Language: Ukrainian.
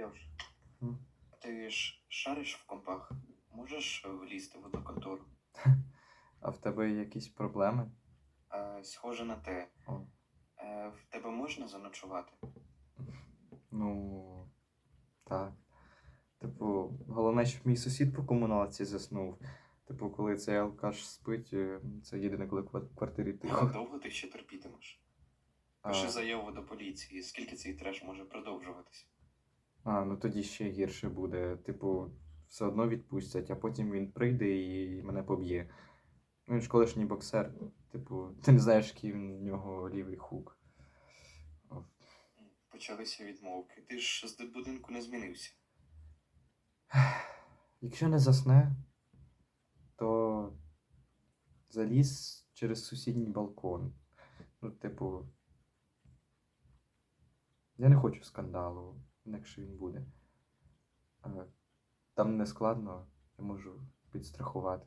Льош, М. ти ж шариш в компах? Можеш влізти в одну контору? А в тебе якісь проблеми? Е, схоже на те. О. Е, в тебе можна заночувати? Ну, так. Типу, головне, щоб мій сусід по комуналці заснув. Типу, коли цей алкаш спить, е, це єдине, коли в квар- квартирі Як тихо. довго ти ще терпітимеш? А, Пиши заяву до поліції. Скільки цей треш може продовжуватись? А, ну тоді ще гірше буде. Типу, все одно відпустять, а потім він прийде і мене поб'є. Ну, він ж колишній боксер. Типу, ти не знаєш, який в нього лівий хук. Почалися відмовки. Ти ж з будинку не змінився. Якщо не засне, то заліз через сусідній балкон. Ну, типу. Я не хочу скандалу, інакше він буде. Е, Там не складно, я можу підстрахувати.